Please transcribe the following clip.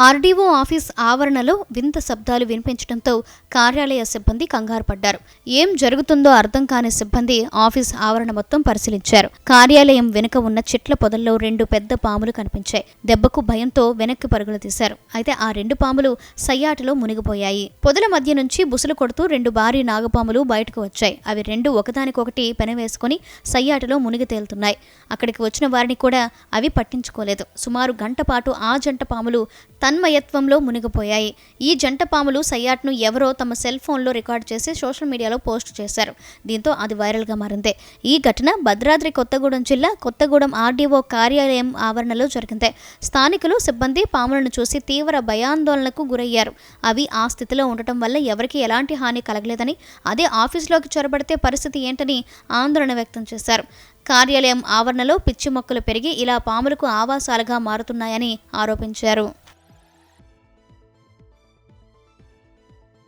RDO office ఆవరణలో వింత శబ్దాలు వినిపించడంతో కార్యాలయ సిబ్బంది కంగారు పడ్డారు ఏం జరుగుతుందో అర్థం కాని సిబ్బంది ఆఫీస్ ఆవరణ మొత్తం పరిశీలించారు. కార్యాలయం వెనుక ఉన్న చెట్ల పొదల్లో రెండు పెద్ద పాములు కనిపించాయి. దెబ్బకు భయంతో వెనక్కి పరుగులు తీశారు. అయితే ఆ రెండు పాములు సయ్యాటలో మునిగిపోయాయి. పొదల మధ్య నుంచి బుసలు కొడుతూ రెండు భారీ నాగపాములు బయటకు వచ్చాయి. అవి రెండు ఒకదానికొకటి పెనవేసుకుని సయ్యాటలో మునిగి తేలుతున్నాయి. అక్కడికి వచ్చిన వారిని కూడా అవి పట్టించుకోలేదు. సుమారు గంట పాటు ఆ జంట పాములు తన్మయత్వంలో మునిగిపోయాయి. ఈ జంట పాములు సయ్యాట్ను ఎవరో తమ సెల్ ఫోన్లో రికార్డ్ చేసి సోషల్ మీడియాలో పోస్ట్ చేశారు. దీంతో అది వైరల్గా మారింది. ఈ ఘటన భద్రాద్రి కొత్తగూడెం జిల్లా కొత్తగూడెం ఆర్డీఓ కార్యాలయం ఆవరణలో జరిగింది. స్థానికులు సిబ్బంది పాములను చూసి తీవ్ర భయాందోళనకు గురయ్యారు. అవి ఆ స్థితిలో ఉండటం వల్ల ఎవరికీ ఎలాంటి హాని కలగలేదని అదే ఆఫీసులోకి చొరబడితే పరిస్థితి ఏంటని ఆందోళన వ్యక్తం చేశారు. కార్యాలయం ఆవరణలో పిచ్చి మొక్కలు పెరిగి ఇలా పాములకు ఆవాసాలుగా మారుతున్నాయని ఆరోపించారు.